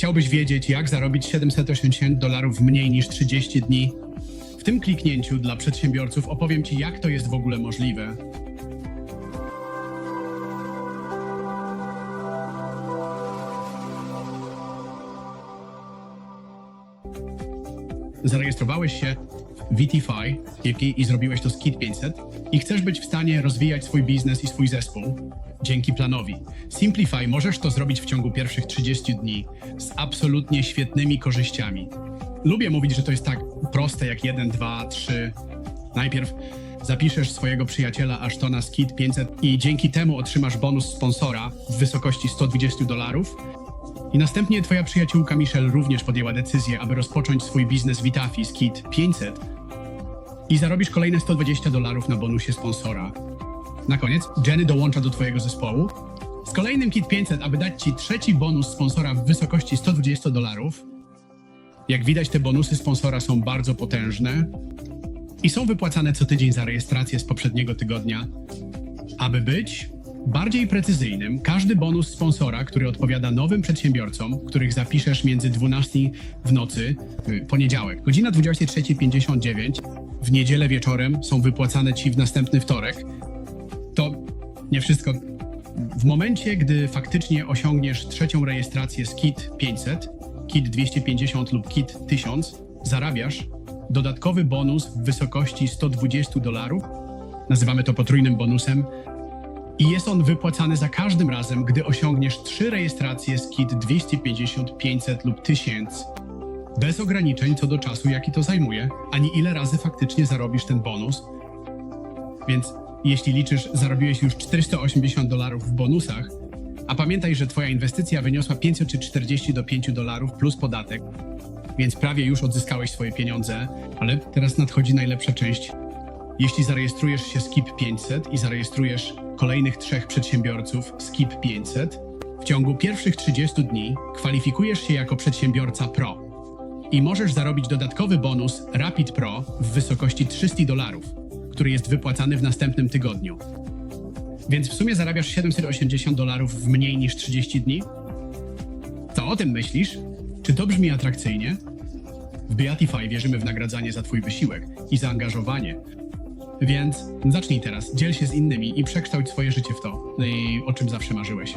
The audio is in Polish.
Chciałbyś wiedzieć, jak zarobić 780 dolarów mniej niż 30 dni? W tym kliknięciu dla przedsiębiorców opowiem Ci, jak to jest w ogóle możliwe. Zarejestrowałeś się w VTFI i, i zrobiłeś to z Kit 500 i chcesz być w stanie rozwijać swój biznes i swój zespół dzięki planowi. Simplify możesz to zrobić w ciągu pierwszych 30 dni z absolutnie świetnymi korzyściami. Lubię mówić, że to jest tak proste jak 1, 2, 3. Najpierw zapiszesz swojego przyjaciela Ashtona z Kit 500 i dzięki temu otrzymasz bonus sponsora w wysokości 120 dolarów, i następnie twoja przyjaciółka Michelle również podjęła decyzję, aby rozpocząć swój biznes Vitafi z Kit 500 i zarobisz kolejne 120 dolarów na bonusie sponsora. Na koniec Jenny dołącza do twojego zespołu z kolejnym Kit 500, aby dać ci trzeci bonus sponsora w wysokości 120 dolarów. Jak widać, te bonusy sponsora są bardzo potężne i są wypłacane co tydzień za rejestrację z poprzedniego tygodnia. Aby być bardziej precyzyjnym, każdy bonus sponsora, który odpowiada nowym przedsiębiorcom, których zapiszesz między 12 w nocy, y, poniedziałek, godzina 23.59, w niedzielę wieczorem są wypłacane ci w następny wtorek, to nie wszystko. W momencie, gdy faktycznie osiągniesz trzecią rejestrację z KIT 500, KIT 250 lub KIT 1000, zarabiasz dodatkowy bonus w wysokości 120 dolarów. Nazywamy to potrójnym bonusem, i jest on wypłacany za każdym razem, gdy osiągniesz trzy rejestracje z KIT 250, 500 lub 1000. Bez ograniczeń co do czasu, jaki to zajmuje, ani ile razy faktycznie zarobisz ten bonus. Więc jeśli liczysz, zarobiłeś już 480 dolarów w bonusach, a pamiętaj, że twoja inwestycja wyniosła 500 czy 40 do 5 dolarów plus podatek, więc prawie już odzyskałeś swoje pieniądze, ale teraz nadchodzi najlepsza część. Jeśli zarejestrujesz się Skip 500 i zarejestrujesz kolejnych trzech przedsiębiorców Skip 500, w ciągu pierwszych 30 dni kwalifikujesz się jako przedsiębiorca Pro i możesz zarobić dodatkowy bonus Rapid Pro w wysokości 300 dolarów, który jest wypłacany w następnym tygodniu. Więc w sumie zarabiasz 780 dolarów w mniej niż 30 dni? Co o tym myślisz? Czy to brzmi atrakcyjnie? W Beatify wierzymy w nagradzanie za Twój wysiłek i zaangażowanie. Więc zacznij teraz, dziel się z innymi i przekształć swoje życie w to, i o czym zawsze marzyłeś.